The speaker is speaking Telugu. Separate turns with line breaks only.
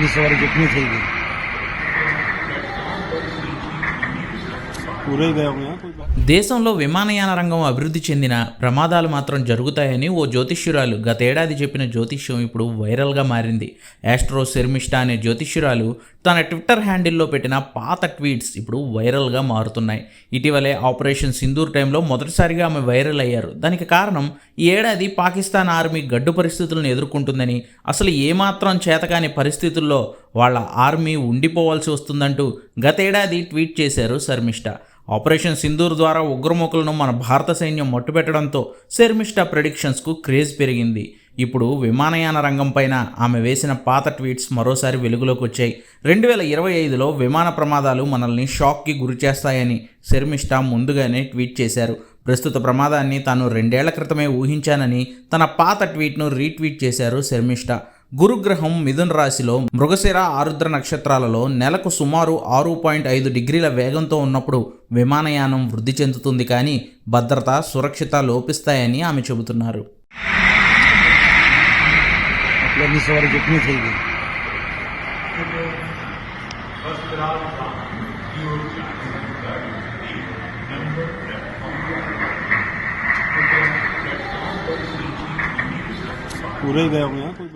ની સવારે જખમી થઈ ગઈ પૂરે ગયા હું કોઈ બાત
దేశంలో విమానయాన రంగం అభివృద్ధి చెందిన ప్రమాదాలు మాత్రం జరుగుతాయని ఓ జ్యోతిష్యురాలు గతేడాది చెప్పిన జ్యోతిష్యం ఇప్పుడు వైరల్గా మారింది యాస్ట్రో శర్మిష్ట అనే జ్యోతిష్యురాలు తన ట్విట్టర్ హ్యాండిల్లో పెట్టిన పాత ట్వీట్స్ ఇప్పుడు వైరల్గా మారుతున్నాయి ఇటీవలే ఆపరేషన్ సింధూర్ టైంలో మొదటిసారిగా ఆమె వైరల్ అయ్యారు దానికి కారణం ఈ ఏడాది పాకిస్తాన్ ఆర్మీ గడ్డు పరిస్థితులను ఎదుర్కొంటుందని అసలు ఏమాత్రం చేతకాని పరిస్థితుల్లో వాళ్ళ ఆర్మీ ఉండిపోవాల్సి వస్తుందంటూ గతేడాది ట్వీట్ చేశారు శర్మిష్ట. ఆపరేషన్ సింధూర్ ద్వారా ఉగ్రముఖులను మన భారత సైన్యం మట్టుపెట్టడంతో శర్మిష్ట ప్రెడిక్షన్స్కు క్రేజ్ పెరిగింది. ఇప్పుడు విమానయాన రంగం పైన ఆమె వేసిన పాత ట్వీట్స్ మరోసారి వెలుగులోకి వచ్చాయి. రెండు వేల ఇరవై ఐదులో విమాన ప్రమాదాలు మనల్ని షాక్కి గురి చేస్తాయని శర్మిష్ట ముందుగానే ట్వీట్ చేశారు. ప్రస్తుత ప్రమాదాన్ని తాను రెండేళ్ళ క్రితమే ఊహించానని తన పాత ట్వీట్ను రీట్వీట్ చేశారు శర్మిష్ట గురుగ్రహం మిథున్ రాశిలో మృగశిర ఆరుద్ర నక్షత్రాలలో నెలకు సుమారు ఆరు పాయింట్ ఐదు డిగ్రీల వేగంతో ఉన్నప్పుడు విమానయానం వృద్ధి చెందుతుంది కానీ భద్రత సురక్షిత లోపిస్తాయని ఆమె చెబుతున్నారు.
ਪੂਰੇ ਹੀ ਗਏ ਹੋਏ ਆ ਕੋਈ